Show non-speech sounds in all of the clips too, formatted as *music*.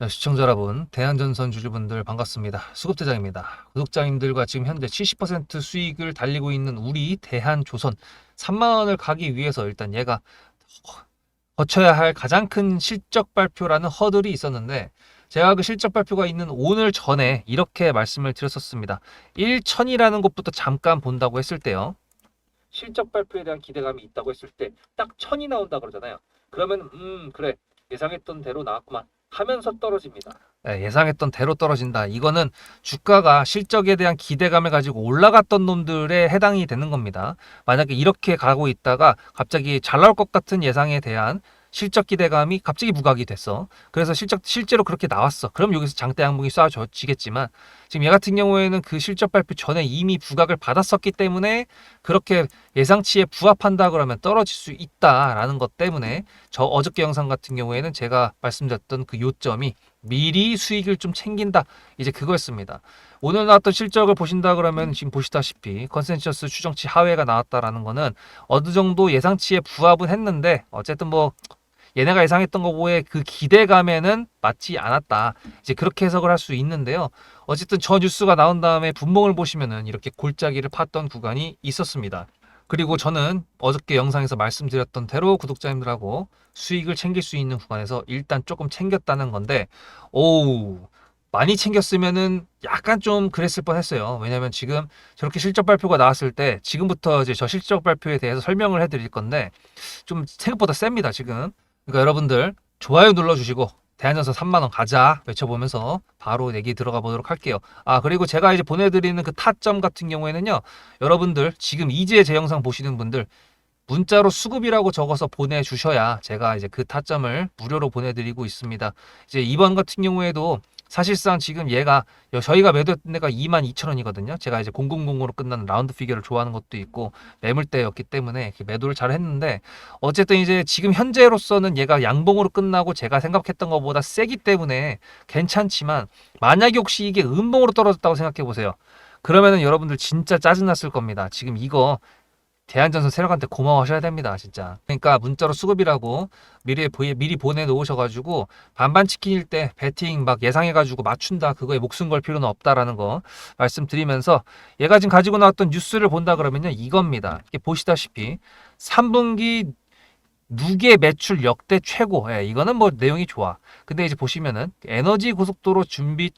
네, 시청자 여러분, 대한전선 주주분들 반갑습니다. 수급대장입니다. 구독자님들과 지금 현재 70% 수익을 달리고 있는 우리 대한조선 3만 원을 가기 위해서 일단 얘가 거쳐야 할 가장 큰 실적 발표라는 허들이 있었는데 제가 그 실적 발표가 있는 오늘 전에 이렇게 말씀을 드렸었습니다. 1천이라는 것부터 잠깐 본다고 했을 때요. 실적 발표에 대한 기대감이 있다고 했을 때 딱 천이 나온다 그러잖아요. 그러면 음 그래 예상했던 대로 나왔구만 하면서 떨어집니다. 예, 예상했던 대로 떨어진다. 이거는 주가가 실적에 대한 기대감을 가지고 올라갔던 놈들에 해당이 되는 겁니다. 만약에 이렇게 가고 있다가 갑자기 잘 나올 것 같은 예상에 대한 실적 기대감이 갑자기 부각이 됐어. 그래서 실적 실제로 그렇게 나왔어. 그럼 여기서 장대 양봉이 쏴지겠지만 지금 얘 같은 경우에는 그 실적 발표 전에 이미 부각을 받았었기 때문에 그렇게 예상치에 부합한다 그러면 떨어질 수 있다라는 것 때문에 저 어저께 영상 같은 경우에는 제가 말씀드렸던 그 요점이 미리 수익을 좀 챙긴다 이제 그거였습니다. 오늘 나왔던 실적을 보신다 그러면 지금 보시다시피 컨센서스 추정치 하회가 나왔다라는 거는 어느 정도 예상치에 부합은 했는데 어쨌든 뭐 얘네가 예상했던 거보의 그 기대감에는 맞지 않았다. 이제 그렇게 해석을 할 수 있는데요. 어쨌든 저 뉴스가 나온 다음에 분봉을 보시면은 이렇게 골짜기를 팠던 구간이 있었습니다. 그리고 저는 어저께 영상에서 말씀드렸던 대로 구독자님들하고 수익을 챙길 수 있는 구간에서 일단 조금 챙겼다는 건데, 오우, 많이 챙겼으면은 약간 좀 그랬을 뻔 했어요. 왜냐면 지금 저렇게 실적 발표가 나왔을 때 지금부터 이제 저 실적 발표에 대해서 설명을 해드릴 건데 좀 생각보다 셉니다, 지금. 그러니까 여러분들 좋아요 눌러주시고 대한전선 3만원 가자 외쳐보면서 바로 얘기 들어가 보도록 할게요. 아, 그리고 제가 이제 보내드리는 그 타점 같은 경우에는요, 여러분들 지금 이제 제 영상 보시는 분들 문자로 수급이라고 적어서 보내주셔야 제가 이제 그 타점을 무료로 보내드리고 있습니다. 이제 이번 같은 경우에도 사실상 지금 얘가 저희가 매도했던 데가 22,000원이거든요. 제가 이제 000으로 끝나는 라운드 피겨를 좋아하는 것도 있고 매물대였기 때문에 매도를 잘 했는데 어쨌든 이제 지금 현재로서는 얘가 양봉으로 끝나고 제가 생각했던 것보다 세기 때문에 괜찮지만 만약에 혹시 이게 음봉으로 떨어졌다고 생각해 보세요. 그러면은 여러분들 진짜 짜증났을 겁니다. 지금 이거 대한전선 세력한테 고마워하셔야 됩니다, 진짜. 그러니까 문자로 수급이라고 미리 미리 보내 놓으셔가지고 반반 치킨일 때 배팅 막 예상해가지고 맞춘다 그거에 목숨 걸 필요는 없다라는 거 말씀드리면서 얘가 지금 가지고 나왔던 뉴스를 본다 그러면요 이겁니다. 이게 보시다시피 3분기 누계 매출 역대 최고. 예, 이거는 뭐 내용이 좋아. 근데 이제 보시면은 에너지 고속도로 준비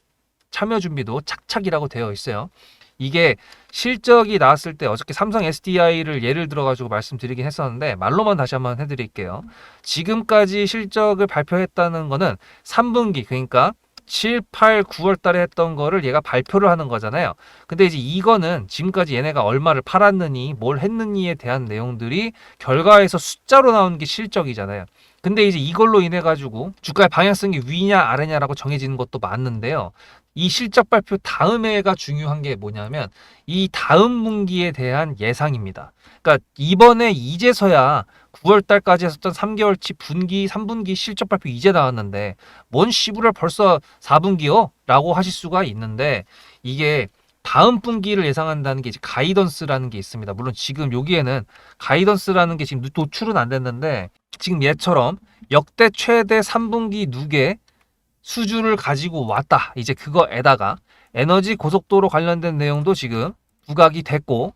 참여 준비도 착착이라고 되어 있어요. 이게 실적이 나왔을 때 어저께 삼성 SDI를 예를 들어 가지고 말씀드리긴 했었는데 말로만 다시 한번 해드릴게요. 지금까지 실적을 발표했다는 거는 3분기 그러니까 7, 8, 9월 달에 했던 거를 얘가 발표를 하는 거잖아요. 근데 이제 이거는 지금까지 얘네가 얼마를 팔았느니 뭘 했느니에 대한 내용들이 결과에서 숫자로 나오는 게 실적이잖아요. 근데 이제 이걸로 인해 가지고 주가의 방향성이 위냐 아래냐라고 정해지는 것도 맞는데요. 이 실적 발표 다음 해가 중요한 게 뭐냐면 이 다음 분기에 대한 예상입니다. 그러니까 이번에 이제서야 9월 달까지 했었던 3개월치 분기, 3분기 실적 발표 이제 나왔는데 뭔 시부를 벌써 4분기요? 라고 하실 수가 있는데 이게 다음 분기를 예상한다는 게 이제 가이던스라는 게 있습니다. 물론 지금 여기에는 가이던스라는 게 지금 노출은 안 됐는데 지금 얘처럼 역대 최대 3분기 누계 수주를 가지고 왔다. 이제 그거에다가 에너지 고속도로 관련된 내용도 지금 부각이 됐고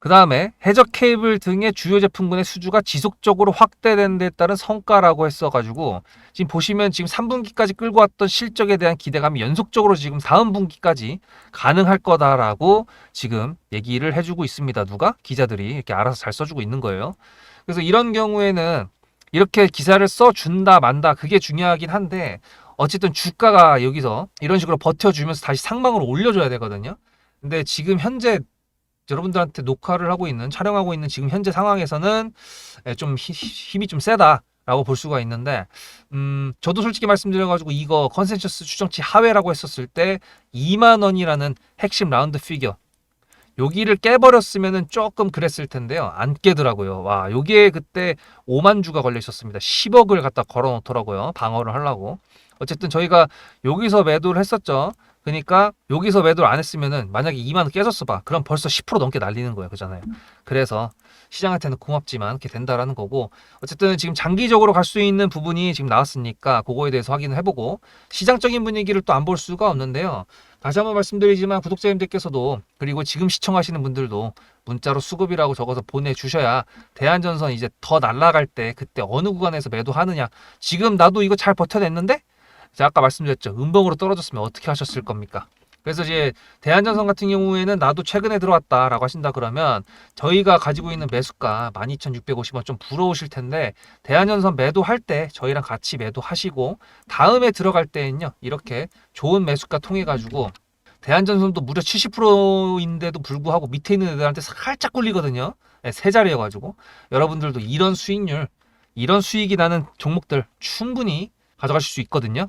그 다음에 해적 케이블 등의 주요 제품군의 수주가 지속적으로 확대된 데 따른 성과라고 했어가지고 지금 보시면 지금 3분기까지 끌고 왔던 실적에 대한 기대감이 연속적으로 지금 다음 분기까지 가능할 거다라고 지금 얘기를 해주고 있습니다. 누가? 기자들이 이렇게 알아서 잘 써주고 있는 거예요. 그래서 이런 경우에는 이렇게 기사를 써준다 만다 그게 중요하긴 한데 어쨌든 주가가 여기서 이런 식으로 버텨주면서 다시 상방으로 올려줘야 되거든요. 근데 지금 현재 여러분들한테 녹화를 하고 있는 촬영하고 있는 지금 현재 상황에서는 예, 좀 히- 힘이 좀 세다 라고 볼 수가 있는데 음 저도 솔직히 말씀드려가지고 이거 컨센서스 추정치 하회라고 했었을 때 2만 원이라는 핵심 라운드 피겨 여기를 깨버렸으면은 조금 그랬을 텐데요. 안 깨더라고요. 와, 여기에 그때 5만 주가 걸려 있었습니다. 10억을 갖다 걸어 놓더라고요. 방어를 하려고. 어쨌든 저희가 여기서 매도를 했었죠. 그러니까 여기서 매도를 안 했으면은 만약에 2만 원 깨졌어 봐. 그럼 벌써 10% 넘게 날리는 거예요. 그잖아요. 그래서 시장한테는 고맙지만 그렇게 된다라는 거고 어쨌든 지금 장기적으로 갈 수 있는 부분이 지금 나왔으니까 그거에 대해서 확인을 해보고 시장적인 분위기를 또 안 볼 수가 없는데요. 다시 한번 말씀드리지만 구독자님들께서도 그리고 지금 시청하시는 분들도 문자로 수급이라고 적어서 보내주셔야 대한전선 이제 더 날아갈 때 그때 어느 구간에서 매도하느냐 지금 나도 이거 잘 버텨냈는데 제가 아까 말씀드렸죠 음봉으로 떨어졌으면 어떻게 하셨을 겁니까 그래서 이제 대한전선 같은 경우에는 나도 최근에 들어왔다라고 하신다 그러면 저희가 가지고 있는 매수가 12,650원 좀 부러우실 텐데 대한전선 매도할 때 저희랑 같이 매도하시고 다음에 들어갈 때는요 이렇게 좋은 매수가 통해 가지고 대한전선도 무려 70%인데도 불구하고 밑에 있는 애들한테 살짝 굴리거든요. 네, 세 자리여가지고 여러분들도 이런 수익률, 이런 수익이 나는 종목들 충분히 가져가실 수 있거든요.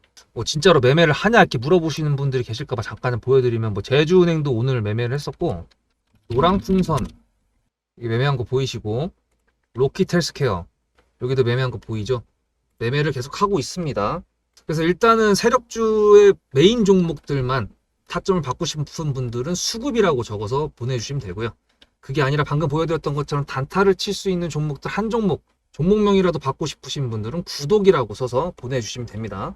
뭐 진짜로 매매를 하냐 이렇게 물어보시는 분들이 계실까봐 잠깐 보여드리면 뭐 제주은행도 오늘 매매를 했었고 노랑풍선 이 매매한 거 보이시고 로키텔스케어 여기도 매매한 거 보이죠? 매매를 계속 하고 있습니다. 그래서 일단은 세력주의 메인 종목들만 타점을 받고 싶은 분들은 수급이라고 적어서 보내주시면 되고요. 그게 아니라 방금 보여드렸던 것처럼 단타를 칠 수 있는 종목들 한 종목, 종목명이라도 받고 싶으신 분들은 구독이라고 써서 보내주시면 됩니다.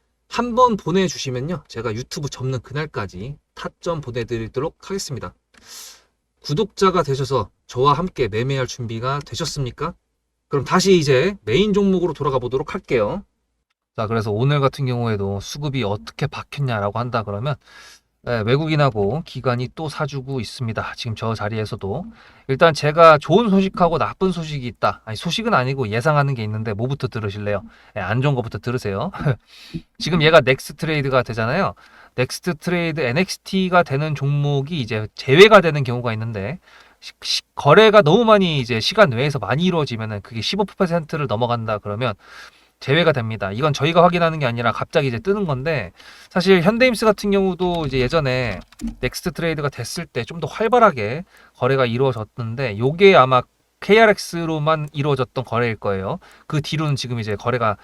한 번 보내주시면요. 제가 유튜브 접는 그날까지 타점 보내드리도록 하겠습니다. 구독자가 되셔서 저와 함께 매매할 준비가 되셨습니까? 그럼 다시 이제 메인 종목으로 돌아가 보도록 할게요. 자, 그래서 오늘 같은 경우에도 수급이 어떻게 박혔냐라고 한다 그러면 네, 외국인하고 기관이 또 사주고 있습니다. 지금 저 자리에서도 일단 제가 좋은 소식하고 나쁜 소식이 있다. 아니 소식은 아니고 예상하는 게 있는데 뭐부터 들으실래요? 네, 안 좋은 거부터 들으세요. *laughs* 지금 얘가 넥스트 트레이드가 되잖아요. 넥스트 트레이드 NXT가 되는 종목이 이제 제외가 되는 경우가 있는데 시- 시- 거래가 너무 많이 이제 시간 외에서 많이 이루어지면은 그게 15%를 넘어간다 그러면 제외가 됩니다. 이건 저희가 확인하는 게 아니라 갑자기 이제 뜨는 건데 사실 현대임스 같은 경우도 이제 예전에 넥스트 트레이드가 됐을 때 좀 더 활발하게 거래가 이루어졌는데 요게 아마 KRX로만 이루어졌던 거래일 거예요. 그 뒤로는 지금 이제 거래가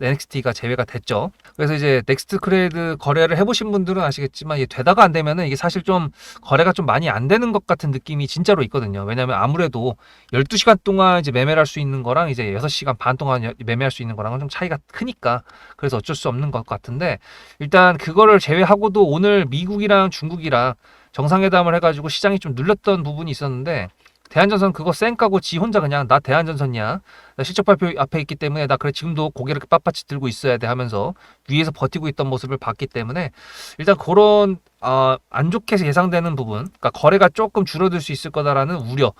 NXT가 제외가 됐죠. 그래서 이제 넥스트 트레이드 거래를 해보신 분들은 아시겠지만 이게 되다가 안 되면은 이게 사실 좀 거래가 좀 많이 안 되는 것 같은 느낌이 진짜로 있거든요. 왜냐하면 아무래도 12시간 동안 이제 매매를 할수 있는 거랑 이제 6시간 반 동안 여- 매매할 수 있는 거랑은 좀 차이가 크니까 그래서 어쩔 수 없는 것 같은데 일단 그거를 제외하고도 오늘 미국이랑 중국이랑 정상회담을 해가지고 시장이 좀 눌렸던 부분이 있었는데 대한전선 그거 쌩 까고 지 혼자 그냥 나 대한전선이야. 나 실적 발표 앞에 있기 때문에 나 그래 지금도 고개를 빳빳이 들고 있어야 돼 하면서 위에서 버티고 있던 모습을 봤기 때문에 일단 그런 어, 안 좋게 예상되는 부분 그러니까 거래가 조금 줄어들 수 있을 거다라는 우려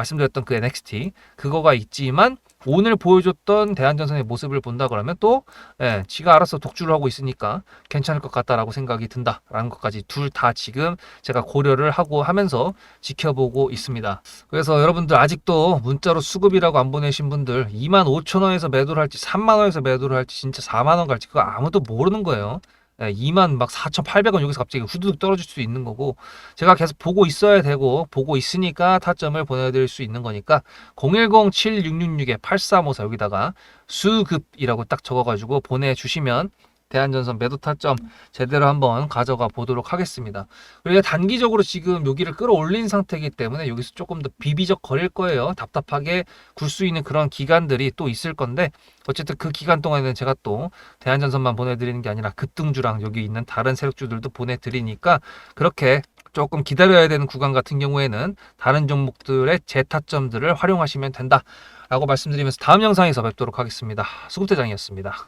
말씀드렸던 그 NXT 그거가 있지만 오늘 보여줬던 대한전선의 모습을 본다 그러면 또 예, 지가 알아서 독주를 하고 있으니까 괜찮을 것 같다라고 생각이 든다라는 것까지 둘 다 지금 제가 고려를 하고 하면서 지켜보고 있습니다. 그래서 여러분들 아직도 문자로 수급이라고 안 보내신 분들 2만 5천 원에서 매도를 할지 3만 원에서 매도를 할지 진짜 4만 원 갈지 그거 아무도 모르는 거예요. 예, 2만 막 4,800원 여기서 갑자기 후두둑 떨어질 수 있는 거고 제가 계속 보고 있어야 되고 보고 있으니까 타점을 보내드릴 수 있는 거니까 010-7666-8354 여기다가 수급이라고 딱 적어가지고 보내주시면 대한전선 매도 타점 제대로 한번 가져가 보도록 하겠습니다. 그리고 단기적으로 지금 여기를 끌어올린 상태이기 때문에 여기서 조금 더 비비적 거릴 거예요. 답답하게 굴 수 있는 그런 기간들이 또 있을 건데 어쨌든 그 기간 동안에는 제가 또 대한전선만 보내드리는 게 아니라 급등주랑 여기 있는 다른 세력주들도 보내드리니까 그렇게 조금 기다려야 되는 구간 같은 경우에는 다른 종목들의 재타점들을 활용하시면 된다라고 말씀드리면서 다음 영상에서 뵙도록 하겠습니다. 수급대장이었습니다.